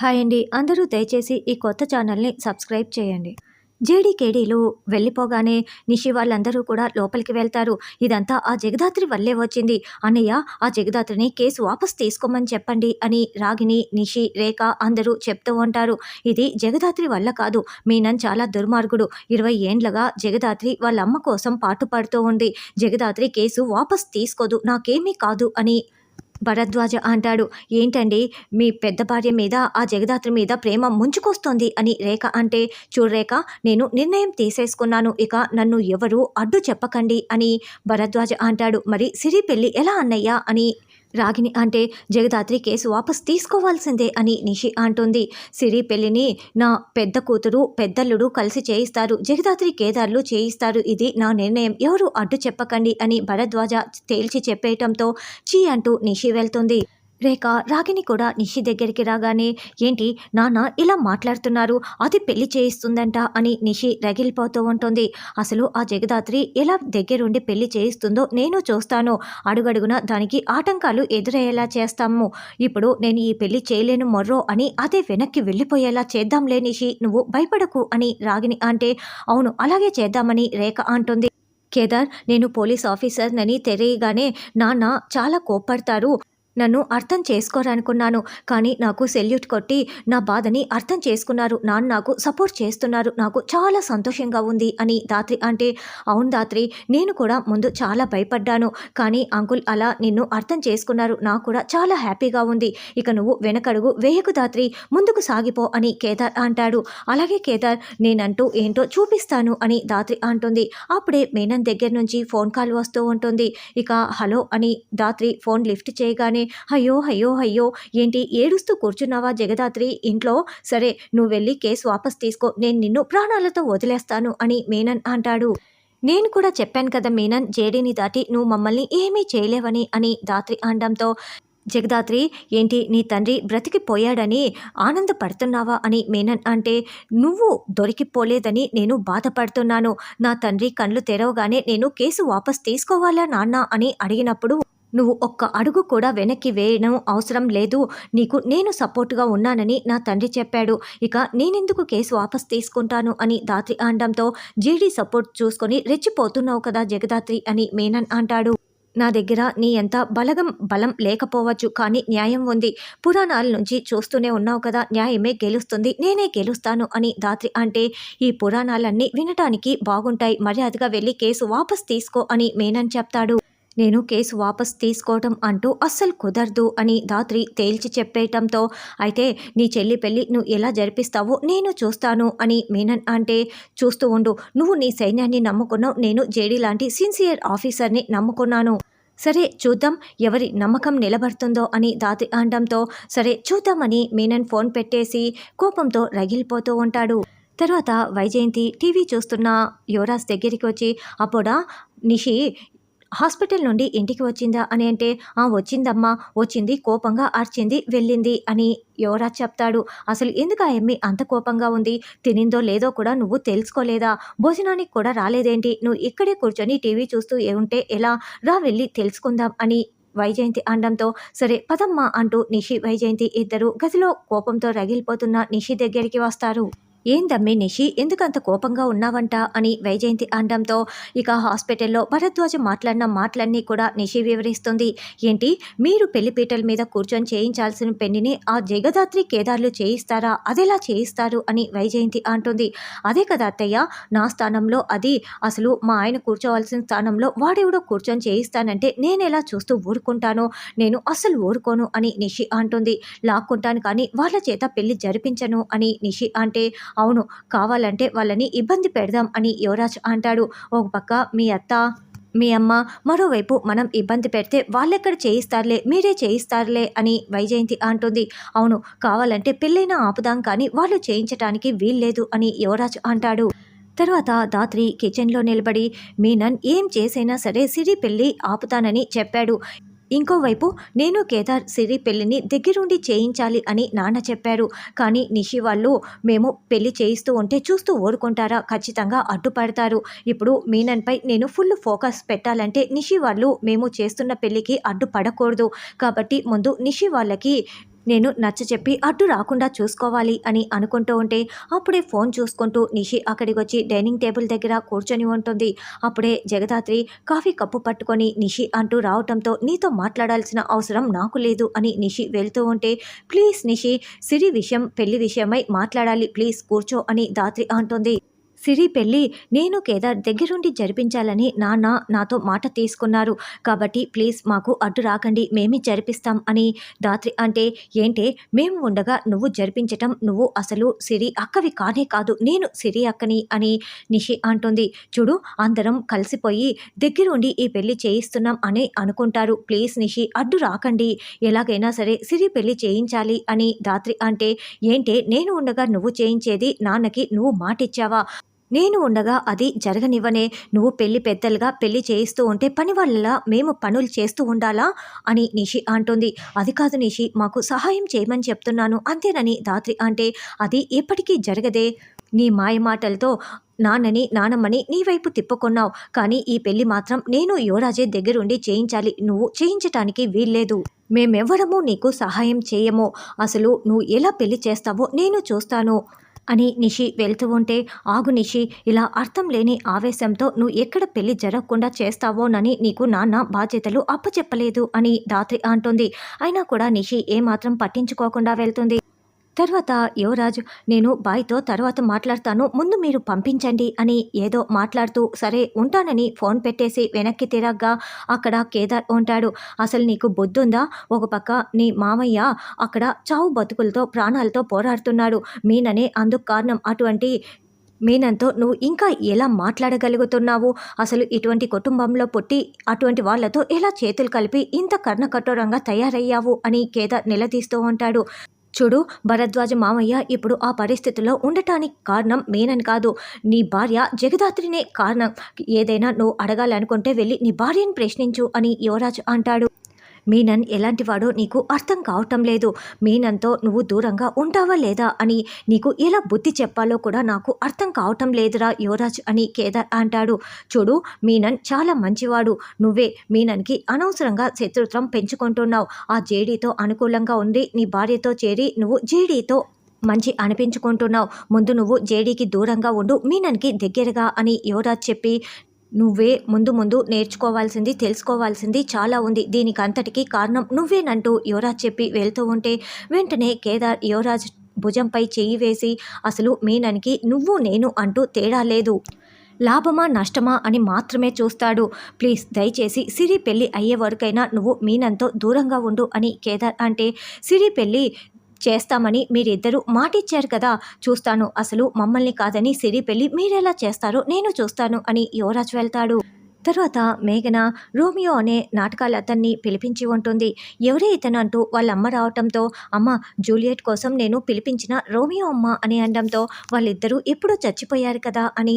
Hi అండి. అందరూ దయచేసి ఈ కొత్త ఛానల్ని సబ్స్క్రైబ్ చేయండి. జేడీకేడీలు వెళ్ళిపోగానే నిషి వాళ్ళందరూ కూడా లోపలికి వెళ్తారు. ఇదంతా ఆ జగదాత్రి వల్లే వచ్చింది. అన్నయ్య ఆ జగదాత్రిని కేసు వాపస్ తీసుకోమని చెప్పండి అని రాగిని నిషి రేఖ అందరూ చెప్తూ ఉంటారు. ఇది జగదాత్రి వల్ల కాదు మీనన్ చాలా దుర్మార్గుడు. ఇరవై ఏండ్లుగా జగదాత్రి వాళ్ళ అమ్మ కోసం పాటుపడుతూ ఉంది. జగదాత్రి కేసు వాపస్ తీసుకోదు నాకేమీ కాదు అని భరద్వాజ అంటాడు. ఏంటండి మీ పెద్ద భార్య మీద ఆ జగదాత్రి మీద ప్రేమ ముంచుకొస్తోంది అని రేఖ అంటే చూడు రేఖ నేను నిర్ణయం తీసేసుకున్నాను. ఇక నన్ను ఎవరు అడ్డు చెప్పకండి అని భరద్వాజ అంటాడు. మరి సిరి పెళ్ళి ఎలా అన్నయ్యా? అని రాగిని అంటే జగదాత్రి కేసు వాపస్ తీసుకోవాల్సిందే అని నిషి అంటుంది. సిరి పెళ్ళిని నా పెద్ద కూతురు పెద్దల్లుడు కలిసి చేయిస్తారు. జగదాత్రి కేదార్లు చేయిస్తారు. ఇది నా నిర్ణయం. ఎవరు అడ్డు చెప్పకండి అని భరద్వాజ తేల్చి చెప్పేయటంతో చీ అంటూ నిషి వెళ్తుంది. రేఖ రాగిని కూడా నిషి దగ్గరికి రాగానే ఏంటి నాన్న ఇలా మాట్లాడుతున్నారు? అది పెళ్ళి చేయిస్తుందంట అని నిషి రగిలిపోతూ ఉంటుంది. అసలు ఆ జగదాత్రి ఎలా దగ్గరుండి పెళ్ళి చేయిస్తుందో నేను చూస్తాను. అడుగడుగున దానికి ఆటంకాలు ఎదురయ్యేలా చేస్తాము. ఇప్పుడు నేను ఈ పెళ్ళి చేయలేను మొర్రో అని అదే వెనక్కి వెళ్ళిపోయేలా చేద్దాంలే నిషి నువ్వు భయపడకు అని రాగిని అంటే అవును అలాగే చేద్దామని రేఖ అంటుంది. కేదార్ నేను పోలీస్ ఆఫీసర్నని తెలియగానే నాన్న చాలా కోప్పడతారు. నన్ను అర్థం చేసుకోరనుకున్నాను. కానీ నాకు సెల్యూట్ కొట్టి నా బాధని అర్థం చేసుకున్నారు. నాన్న నాకు సపోర్ట్ చేస్తున్నారు. నాకు చాలా సంతోషంగా ఉంది అని దాత్రి అంటే అవును దాత్రి నేను కూడా ముందు చాలా భయపడ్డాను. కానీ అంకుల్ అలా నిన్ను అర్థం చేసుకున్నారు. నాకు కూడా చాలా హ్యాపీగా ఉంది. ఇక నువ్వు వెనకడుగు వేయకు దాత్రి. ముందుకు సాగిపో అని కేదార్ అంటాడు. అలాగే కేదార్ నేనంటూ ఏంటో చూపిస్తాను అని దాత్రి అంటుంది. అప్పుడే మేనన్ దగ్గర నుంచి ఫోన్ కాల్ వస్తూ ఉంటుంది. ఇక హలో అని దాత్రి ఫోన్ లిఫ్ట్ చేయగానే అయ్యో అయ్యో అయ్యో ఏంటి? ఏడుస్తూ కూర్చున్నావా జగదాత్రి? ఇంట్లో? సరే నువ్వు వెళ్ళి కేసు వాపస్ తీసుకో. నేను నిన్ను ప్రాణాలతో వదిలేస్తాను అని మేనన్ అంటాడు. నేను కూడా చెప్పాను కదా మేనన్ జేడీని దాటి నువ్వు మమ్మల్ని ఏమీ చేయలేవని అని దాత్రి అనడంతో జగదాత్రి ఏంటి? నీ తండ్రి బ్రతికిపోయాడని ఆనందపడుతున్నావా? అని మేనన్ అంటే నువ్వు దొరికిపోలేదని నేను బాధపడుతున్నాను. నా తండ్రి కళ్ళు తెరవగానే నేను కేసు వాపస్ తీసుకోవాలా నాన్న? అని అడిగినప్పుడు నువ్వు ఒక్క అడుగు కూడా వెనక్కి వేయడం అవసరం లేదు. నీకు నేను సపోర్టుగా ఉన్నానని నా తండ్రి చెప్పాడు. ఇక నేనెందుకు కేసు వాపస్ తీసుకుంటాను అని దాత్రి అనడంతో జీడీ సపోర్ట్ చూసుకొని రెచ్చిపోతున్నావు కదా జగదాత్రి అని మేనన్ అంటాడు. నా దగ్గర నీ ఎంత బలగం బలం లేకపోవచ్చు కానీ న్యాయం ఉంది. పురాణాల నుంచి చూస్తూనే ఉన్నావు కదా న్యాయమే గెలుస్తుంది నేనే గెలుస్తాను అని దాత్రి అంటే ఈ పురాణాలన్నీ వినటానికి బాగుంటాయి. మర్యాదగా వెళ్ళి కేసు వాపస్ తీసుకో అని మేనన్ చెప్తాడు. నేను కేసు వాపస్ తీసుకోవటం అంటూ అస్సలు కుదరదు అని దాత్రి తేల్చి చెప్పేయటంతో అయితే నీ చెల్లి పెళ్ళి నువ్వు ఎలా జరిపిస్తావో నేను చూస్తాను అని మీనన్ అంటే చూస్తూ ఉండు. నువ్వు నీ సైన్యాన్ని నమ్ముకున్నావు. నేను జేడీ లాంటి సిన్సియర్ ఆఫీసర్ని నమ్ముకున్నాను. సరే చూద్దాం ఎవరి నమ్మకం నిలబడుతుందో అని దాతి అనడంతో సరే చూద్దామని మీనన్ ఫోన్ పెట్టేసి కోపంతో రగిలిపోతూ ఉంటాడు. తర్వాత వైజయంతి టీవీ చూస్తున్న యువరాజ్ దగ్గరికి వచ్చి అప్పుడా నిషి హాస్పిటల్ నుండి ఇంటికి వచ్చిందా అని అంటే ఆ వచ్చిందమ్మా వచ్చింది కోపంగా అర్చింది వెళ్ళింది అని యువరాజ్ చెప్తాడు. అసలు ఎందుకు ఆ ఎమ్మి అంత కోపంగా ఉంది? తినిందో లేదో కూడా నువ్వు తెలుసుకోలేదా? భోజనానికి కూడా రాలేదేంటి? నువ్వు ఇక్కడే కూర్చొని టీవీ చూస్తూ ఉంటే ఎలా? రా వెళ్ళి తెలుసుకుందాం అని వైజయంతి అనడంతో సరే పదమ్మా అంటూ నిషి వైజయంతి ఇద్దరు గదిలో కోపంతో రగిలిపోతున్న నిషి దగ్గరికి వస్తారు. ఏందమ్మి నిషి? ఎందుకంత కోపంగా ఉన్నావంట? అని వైజయంతి అనడంతో ఇక హాస్పిటల్లో భరద్వాజ మాట్లాడిన మాటలన్నీ కూడా నిషి వివరిస్తుంది. ఏంటి? మీరు పెళ్ళిపీటల మీద కూర్చొని చేయించాల్సిన పెళ్ళిని ఆ జగదాత్రి కేదార్లు చేయిస్తారా? అదెలా చేయిస్తారు? అని వైజయంతి అంటుంది. అదే కదా అత్తయ్య నా స్థానంలో అది. అసలు మా ఆయన కూర్చోవలసిన స్థానంలో వాడెవడో కూర్చొని చేయిస్తానంటే నేను ఎలా చూస్తూ ఊరుకుంటానో? నేను అసలు ఊరుకోను అని నిషి అంటుంది. లాక్కుంటాను కానీ వాళ్ళ చేత పెళ్ళి జరిపించను అని నిషి అంటే అవును కావాలంటే వాళ్ళని ఇబ్బంది పెడదాం అని యువరాజ్ అంటాడు. ఒక పక్క మీ అత్త మీ అమ్మ మరోవైపు మనం ఇబ్బంది పెడితే వాళ్ళెక్కడ చేయిస్తారులే మీరే చేయిస్తారులే అని వైజయంతి అంటుంది. అవును కావాలంటే పెళ్ళైనా ఆపుదాం కానీ వాళ్ళు చేయించటానికి వీల్లేదు అని యువరాజ్ అంటాడు. తర్వాత దాత్రి కిచెన్లో నిలబడి మీనన్ ఏం చేసైనా సరే సిరి పెళ్ళి ఆపుతానని చెప్పాడు. ఇంకోవైపు నేను కేదార్ సిరి పెళ్ళిని దగ్గరుండి చేయించాలి అని నాన్న చెప్పారు. కానీ నిషి వాళ్ళు మేము పెళ్ళి చేయిస్తూ ఉంటే చూస్తూ ఊరుకుంటారా? ఖచ్చితంగా అడ్డుపడతారు. ఇప్పుడు మీనన్పై నేను ఫుల్ ఫోకస్ పెట్టాలంటే నిషి వాళ్ళు మేము చేస్తున్న పెళ్ళికి అడ్డుపడకూడదు. కాబట్టి ముందు నిషి వాళ్ళకి నేను నచ్చ చెప్పి అడ్డు రాకుండా చూసుకోవాలి అని అనుకుంటూ ఉంటే అప్పుడే ఫోన్ చూసుకుంటూ నిషి అక్కడికి వచ్చి డైనింగ్ టేబుల్ దగ్గర కూర్చొని ఉంటుంది. అప్పుడే జగదాత్రి కాఫీ కప్పు పట్టుకొని నిషి అంటూ రావటంతో నీతో మాట్లాడాల్సిన అవసరం నాకు లేదు అని నిషి వెళ్తూ ఉంటే ప్లీజ్ నిషి సిరి విషయం పెళ్ళి విషయమై మాట్లాడాలి ప్లీజ్ కూర్చో అని దాత్రి అంటుంది. సిరి పెళ్ళి నేను కేదార్ దగ్గరుండి జరిపించాలని నాన్న నాతో మాట తీసుకున్నారు. కాబట్టి ప్లీజ్ మాకు అడ్డు రాకండి మేమే జరిపిస్తాం అని దాత్రి అంటే ఏంటే మేము ఉండగా నువ్వు జరిపించటం నువ్వు అసలు సిరి అక్కవి కానే కాదు నేను సిరి అక్కని అని నిషి అంటుంది. చూడు అందరం కలిసిపోయి దగ్గరుండి ఈ పెళ్ళి చేయిస్తున్నాం అని అనుకుంటారు. ప్లీజ్ నిషి అడ్డు రాకండి. ఎలాగైనా సరే సిరి పెళ్ళి చేయించాలి అని దాత్రి అంటే ఏంటే నేను ఉండగా నువ్వు చేయించేది నాన్నకి నువ్వు మాటిచ్చావా? నేను ఉండగా అది జరగనివ్వనే. నువ్వు పెళ్ళి పెద్దలుగా పెళ్ళి చేయిస్తూ ఉంటే పని వాళ్ళలా మేము పనులు చేస్తూ ఉండాలా? అని నిషి అంటుంది. అది కాదు నిషి మాకు సహాయం చేయమని చెప్తున్నాను. అంతేనని దాత్రి అంటే అది ఎప్పటికీ జరగదే. నీ మాయ మాటలతో నాన్నని నానమ్మని నీ వైపు తిప్పుకున్నావు. కానీ ఈ పెళ్ళి మాత్రం నేను యువరాజే దగ్గరుండి చేయించాలి. నువ్వు చేయించటానికి వీల్లేదు. మేమెవ్వరము నీకు సహాయం చేయము. అసలు నువ్వు ఎలా పెళ్ళి చేస్తావో నేను చూస్తాను. అని నిషి వెళ్తూ ఉంటే ఆగు నిషి ఇలా అర్థం లేని ఆవేశంతో నువ్వు ఎక్కడ పెళ్ళి జరగకుండా చేస్తావోనని నీకు నాన్న బాధ్యతలు అప్పచెప్పలేదు అని దాత్రి అంటుంది. అయినా కూడా నిషి ఏమాత్రం పట్టించుకోకుండా వెళ్తుంది. తర్వాత యువరాజు నేను బాయ్తో తర్వాత మాట్లాడతాను ముందు మీరు పంపించండి అని ఏదో మాట్లాడుతూ సరే ఉంటానని ఫోన్ పెట్టేసి వెనక్కి తిరగ్గా అక్కడ కేదార్ ఉంటాడు. అసలు నీకు బొద్దుందా ఒక పక్క నీ మామయ్య అక్కడ చావు బతుకులతో ప్రాణాలతో పోరాడుతున్నాడు. మీననే అందుకు కారణం. అటువంటి మీనంతో నువ్వు ఇంకా ఎలా మాట్లాడగలుగుతున్నావు? అసలు ఇటువంటి కుటుంబంలో పుట్టి అటువంటి వాళ్ళతో ఎలా చేతులు కలిపి ఇంత కర్ణకఠోరంగా తయారయ్యావు? అని కేదార్ నిలదీస్తూ ఉంటాడు. చూడు భరద్వాజ మామయ్య ఇప్పుడు ఆ పరిస్థితుల్లో ఉండటానికి కారణం మేనని కాదు. నీ భార్య జగదాత్రినే కారణం. ఏదైనా నువ్వు అడగాలనుకుంటే వెళ్ళి నీ భార్యను ప్రశ్నించు అని యువరాజు అంటాడు. మీనన్ ఎలాంటివాడో నీకు అర్థం కావటం లేదు. మీనన్తో నువ్వు దూరంగా ఉంటావా లేదా అని నీకు ఎలా బుద్ధి చెప్పాలో కూడా నాకు అర్థం కావటం లేదురా యువరాజ్ అని కేదార్ అంటాడు. చూడు మీనన్ చాలా మంచివాడు. నువ్వే మీనన్కి అనవసరంగా శత్రుత్వం పెంచుకుంటున్నావు. ఆ జేడీతో అనుకూలంగా ఉంది నీ భార్యతో చేరి నువ్వు జేడీతో మంచి అనిపించుకుంటున్నావు. ముందు నువ్వు జేడీకి దూరంగా ఉండు మీనన్కి దగ్గరగా అని యువరాజ్ చెప్పి నువ్వే ముందు ముందు నేర్చుకోవాల్సింది తెలుసుకోవాల్సింది చాలా ఉంది. దీనికి అంతటికీ కారణం నువ్వేనంటూ యువరాజ్ చెప్పి వెళ్తూ ఉంటే వెంటనే కేదార్ యువరాజ్ భుజంపై చెయ్యి వేసి అసలు మీననికి నువ్వు నేను అంటూ తేడా లేదు. లాభమా నష్టమా అని మాత్రమే చూస్తాడు. ప్లీజ్ దయచేసి సిరి పెళ్ళి అయ్యే వరకైనా నువ్వు మీనంతో దూరంగా ఉండు అని కేదార్ అంటే సిరి పెళ్ళి చేస్తామని మీరిద్దరూ మాటిచ్చారు కదా. చూస్తాను. అసలు మమ్మల్ని కాదని సిరి పెళ్ళి మీరెలా చేస్తారో నేను చూస్తాను అని యువరాజ్ వెళ్తాడు. తర్వాత మేఘన రోమియో అనే నాటకాలు అతన్ని పిలిపించి ఉంటుంది. ఎవరే ఇతను అంటూ వాళ్ళ అమ్మ రావటంతో అమ్మ జూలియట్ కోసం నేను పిలిపించిన రోమియో అమ్మ అని అనడంతో వాళ్ళిద్దరూ ఎప్పుడో చచ్చిపోయారు కదా అని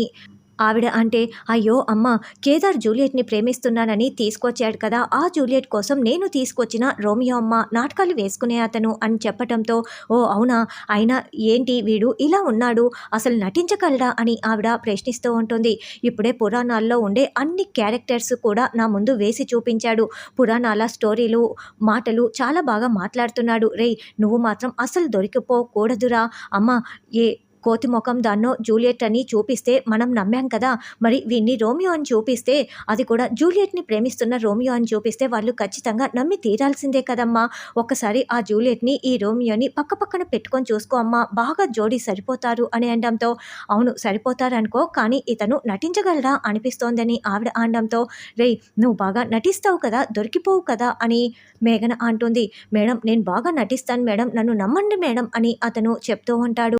ఆవిడ అంటే అయ్యో అమ్మ కేదార్ జూలియట్ని ప్రేమిస్తున్నానని తీసుకొచ్చాడు కదా ఆ జూలియట్ కోసం నేను తీసుకొచ్చిన రోమియో అమ్మ నాటకాలు వేసుకునే అతను అని చెప్పటంతో ఓ అవునా అయినా ఏంటి వీడు ఇలా ఉన్నాడు అసలు నటించగలడా అని ఆవిడ ప్రశ్నిస్తూ ఉంటుంది. ఇప్పుడే పురాణాల్లో ఉండే అన్ని క్యారెక్టర్స్ కూడా నా ముందు వేసి చూపించాడు. పురాణాల స్టోరీలు మాటలు చాలా బాగా మాట్లాడుతున్నాడు. రేయ్ నువ్వు మాత్రం అసలు దొరికిపోకూడదురా. అమ్మ ఏ కోతి ముఖం దాన్నో జూలియట్ అని చూపిస్తే మనం నమ్మాం కదా. మరి వీడిని రోమియో అని చూపిస్తే అది కూడా జూలియట్ని ప్రేమిస్తున్న రోమియో అని చూపిస్తే వాళ్ళు ఖచ్చితంగా నమ్మి తీరాల్సిందే కదమ్మా. ఒక్కసారి ఆ జూలియట్ని ఈ రోమియోని పక్క పక్కన పెట్టుకొని చూసుకో అమ్మా బాగా జోడీ సరిపోతారు అని అనడంతో అవును సరిపోతారనుకో కానీ ఇతను నటించగలరా అనిపిస్తోందని ఆవిడ అనడంతో రే నువ్వు బాగా నటిస్తావు కదా దొరికిపోవు కదా అని మేఘన అంటుంది. మేడం నేను బాగా నటిస్తాను మేడం నన్ను నమ్మండి మేడం అని అతను చెప్తూ ఉంటాడు.